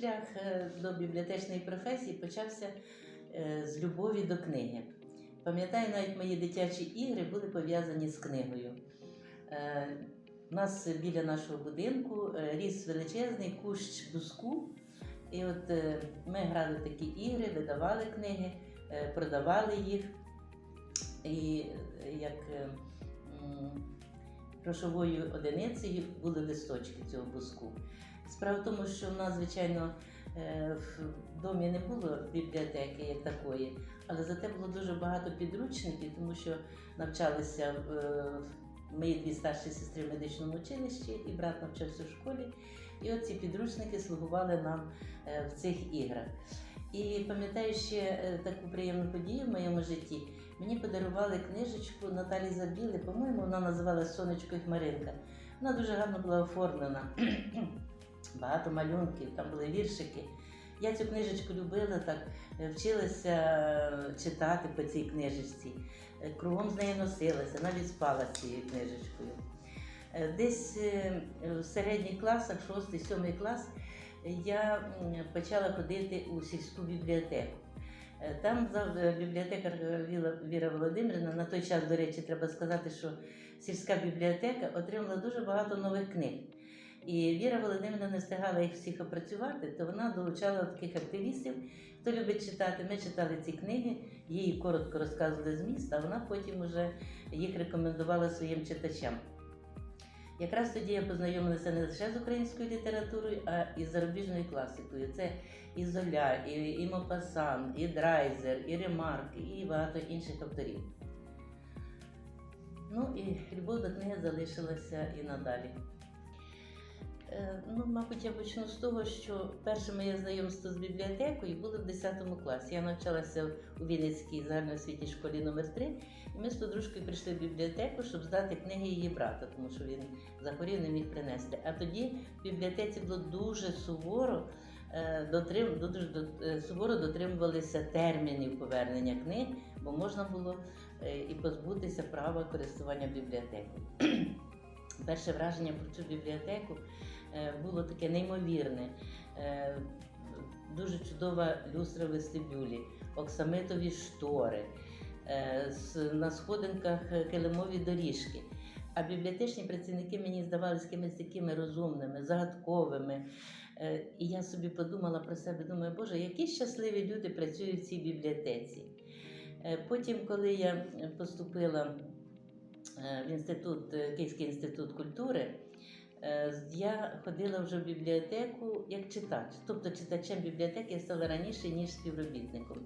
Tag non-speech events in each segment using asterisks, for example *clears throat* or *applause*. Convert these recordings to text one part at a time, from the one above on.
шлях е, до бібліотечної професії почався е, з любові до книги. Пам'ятаю, навіть мої дитячі ігри були пов'язані з книгою. Е, У нас біля нашого будинку ріс величезний кущ буску, і от ми грали такі ігри, видавали книги, продавали їх. І як грошовою одиницею були листочки цього буску. Справа в тому, що в нас, звичайно, е, в домі не було бібліотеки як такої, але зате було дуже багато підручників, тому що навчалися е, мої дві старші сестри в медичному училищі, і брат навчався в школі. І оці підручники слугували нам е, в цих іграх. І пам'ятаю ще таку приємну подію в моєму житті. Мені подарували книжечку Наталі Забіли, по-моєму, вона називалась Сонечко і Хмаринка. Вона дуже гарно була оформлена. *clears throat* Багато малюнків, там були віршики. Я цю книжечку любила, так е, вчилася е, читати по цій книжечці. Е, Кругом з нею носилася, навіть спала з цією книжечкою. Десь в середніх класах, 6-7 клас, я почала ходити у сільську бібліотеку. Там бібліотекар Віра Володимирівна, на той час, до речі, треба сказати, що сільська бібліотека отримала дуже багато нових книг. І Віра Володимирівна не встигала їх всіх опрацювати, то вона долучала таких активістів, хто любить читати. Ми читали ці книги, їй коротко розказували зміст, а вона потім вже їх рекомендувала своїм читачам. Якраз тоді я познайомилася не лише з українською літературою, а і з зарубіжною класикою. Це і Золя, і, і Мопасан, і Драйзер, і Ремарк, і багато інших авторів. Ну і любов до книги залишилася і надалі. Е, Ну, мабуть, я почну з того, що перше моє знайомство з бібліотекою було в 10 класі. Я навчалася у Вінницькій загальноосвітній школі номер 3 і ми з подружкою прийшли в бібліотеку, щоб здати книги її брата, тому що він захворів, не міг принести. А тоді в бібліотеці було дуже суворо, е, дотрим, дуже е, суворо дотримувалися термінів повернення книг, бо можна було і позбутися права користування бібліотекою. *clears throat* Перше враження про цю бібліотеку було таке неймовірне. Е, Дуже чудова люстра вестибюлі, оксамитові штори, е, на сходинках е, килимові доріжки. А бібліотечні працівники мені здавалися якимись такими розумними, загадковими. Е, І я собі подумала про себе, думаю, Боже, які щасливі люди працюють в цій бібліотеці. Е, Потім, коли я е, поступила е, в інститут, е, Київський інститут культури, е, я ходила вже в бібліотеку як читач. Тобто читачем бібліотеки я стала раніше, ніж співробітником.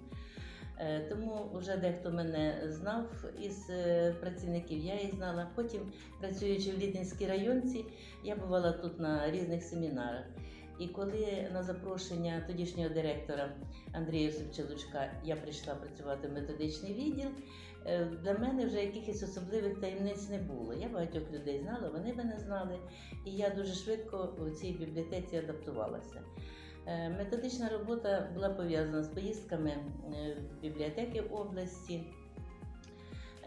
Е, Тому вже дехто мене знав із е, працівників, я їх знала. Потім, працюючи в Літинській районці, я бувала тут на різних семінарах. І коли на запрошення тодішнього директора Андрія Севчелучка я прийшла працювати в методичний відділ, е, для мене вже якихось особливих таємниць не було. Я багатьох людей знала, вони мене знали, і я дуже швидко у цій бібліотеці адаптувалася. Е, Методична робота була пов'язана з поїздками е, в бібліотеки в області,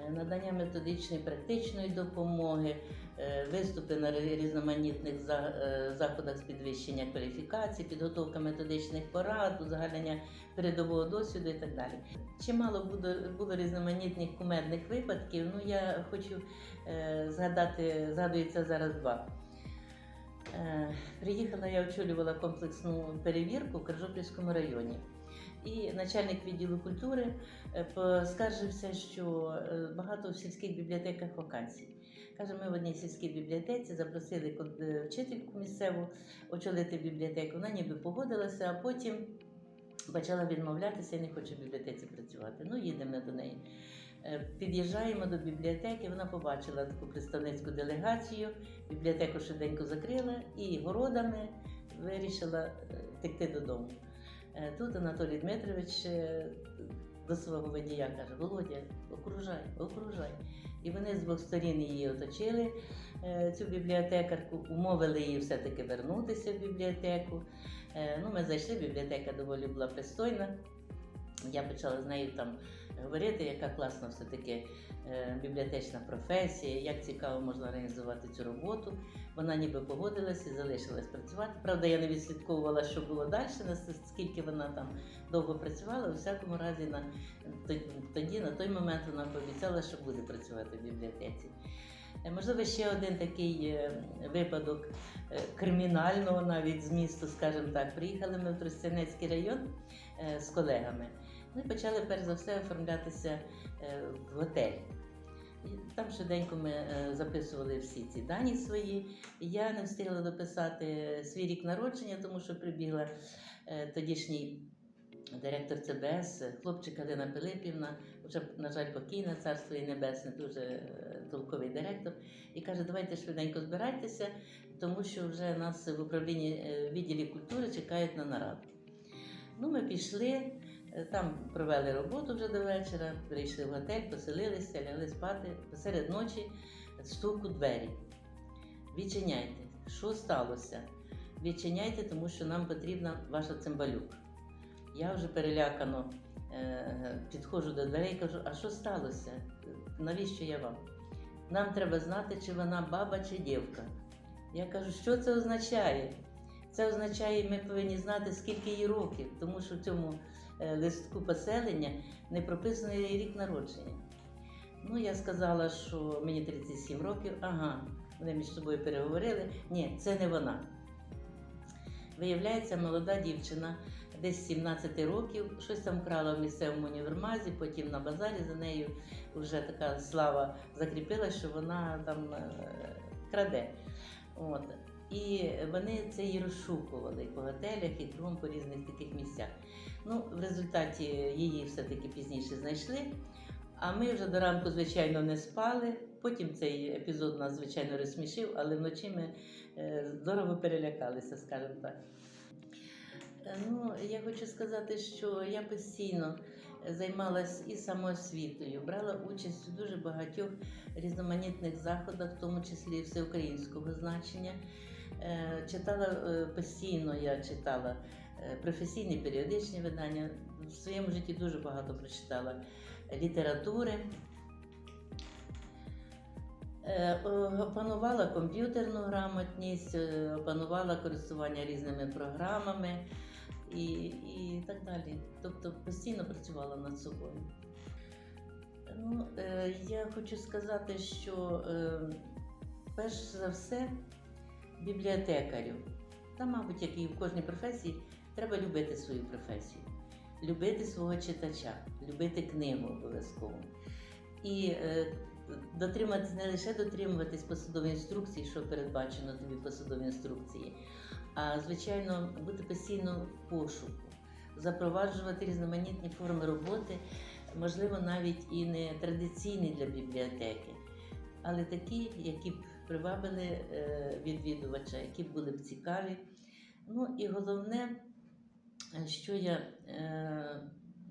е, надання методичної практичної допомоги, е, виступи на різноманітних е, заходах з підвищення кваліфікації, підготовка методичних порад, узагальнення передового досвіду і так далі. Чимало було, було різноманітних кумедних випадків. Ну я хочу е, згадати, згадується зараз два. Е, Приїхала, я очолювала комплексну перевірку в Крижопільському районі. І начальник відділу культури е, поскаржився, що е, багато в сільських бібліотеках вакансій. Каже, ми в одній сільській бібліотеці запросили е, вчительку місцеву очолити бібліотеку. Вона ніби погодилася, а потім почала відмовлятися і не хоче в бібліотеці працювати. Ну, їдемо до неї. Е, Під'їжджаємо до бібліотеки, вона побачила таку представницьку делегацію, бібліотеку швиденько закрила і городами вирішила втекти додому. Е, Тут Анатолій Дмитрович до свого водія каже: Володя, окружай, окружай. І вони з двох сторін її оточили, е, цю бібліотекарку, умовили її все-таки вернутися в бібліотеку. Е, Ну, ми зайшли, бібліотека доволі була пристойна. Я почала з нею там говорити, яка класна все-таки бібліотечна професія, як цікаво можна організувати цю роботу. Вона ніби погодилась і залишилась працювати. Правда, я не відслідковувала, що було далі, наскільки вона там довго працювала. У всякому разі, на тоді, на той момент, вона пообіцяла, що буде працювати в бібліотеці. Е, Можливо, ще один такий е, випадок е, кримінального навіть змісту, скажімо так. Приїхали ми в Тростянецький район е, з колегами. Ми почали перш за все оформлятися е, в готель. Там швиденько ми е, записували всі ці дані свої. Я не встигла дописати свій рік народження, тому що прибігла е, тодішній директор ЦБС, хлопчик Галина Пилипівна, вже, на жаль, покійна, царство і небесне, дуже е, толковий директор, і каже, давайте швиденько збирайтеся, тому що вже нас в управлінні відділі культури чекають на нараду. Ну, ми пішли, там провели роботу вже до вечора, прийшли в готель, поселилися, лягли спати. Посеред ночі стук у двері. Відчиняйте, що сталося? Відчиняйте, тому що нам потрібна ваша цимбалюк. Я вже перелякано е, підходжу до дверей і кажу, а що сталося? Навіщо я вам? Нам треба знати, чи вона баба чи дівка. Я кажу, що це означає? Це означає, ми повинні знати, скільки їй років, тому що в цьому е, листку поселення не прописаний рік народження. Ну, я сказала, що мені 37 років, ага, вони між собою переговорили. Ні, це не вона. Виявляється, молода дівчина, десь 17 років, щось там крала в місцевому універмазі, потім на базарі за нею вже така слава закріпила, що вона там е, краде. От. І вони це її розшукували по готелях, і кругом по різних таких місцях. Ну, в результаті її все-таки пізніше знайшли. А ми вже до ранку, звичайно, не спали. Потім цей епізод нас, звичайно, розсмішив, але вночі ми е, здорово перелякалися, скажімо так. Е, Ну, я хочу сказати, що я постійно займалась і самоосвітою, брала участь у дуже багатьох різноманітних заходах, в тому числі всеукраїнського значення. Е, Читала е, постійно, я читала е, професійні періодичні видання. В своєму житті дуже багато прочитала літератури. Опанувала комп'ютерну грамотність, опанувала користування різними програмами і, і так далі. Тобто постійно працювала над собою. Ну, я хочу сказати, що перш за все бібліотекарю, та, мабуть, як і в кожній професії, треба любити свою професію, любити свого читача, любити книгу обов'язково. І е, дотриматись не лише дотримуватись посадової інструкції, що передбачено тобі в посадовій інструкції, а звичайно бути постійно в пошуку, запроваджувати різноманітні форми роботи, можливо, навіть і не традиційні для бібліотеки, але такі, які б привабили е, відвідувача, які б були б цікаві. Ну і головне, що я е,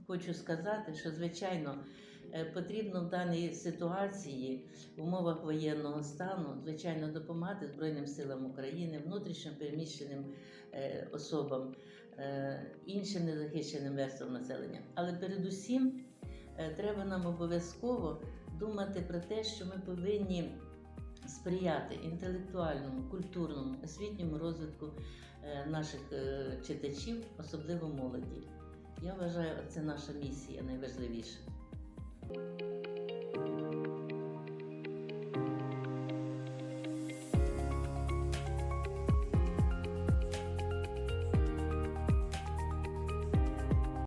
хочу сказати, що звичайно. Е, Потрібно в даній ситуації в умовах воєнного стану, звичайно, допомагати Збройним силам України, внутрішньо переміщеним особам, іншим незахищеним верствам населення. Але передусім треба нам обов'язково думати про те, що ми повинні сприяти інтелектуальному, культурному, освітньому розвитку е, наших е, читачів, особливо молоді. Я вважаю, це наша місія найважливіша.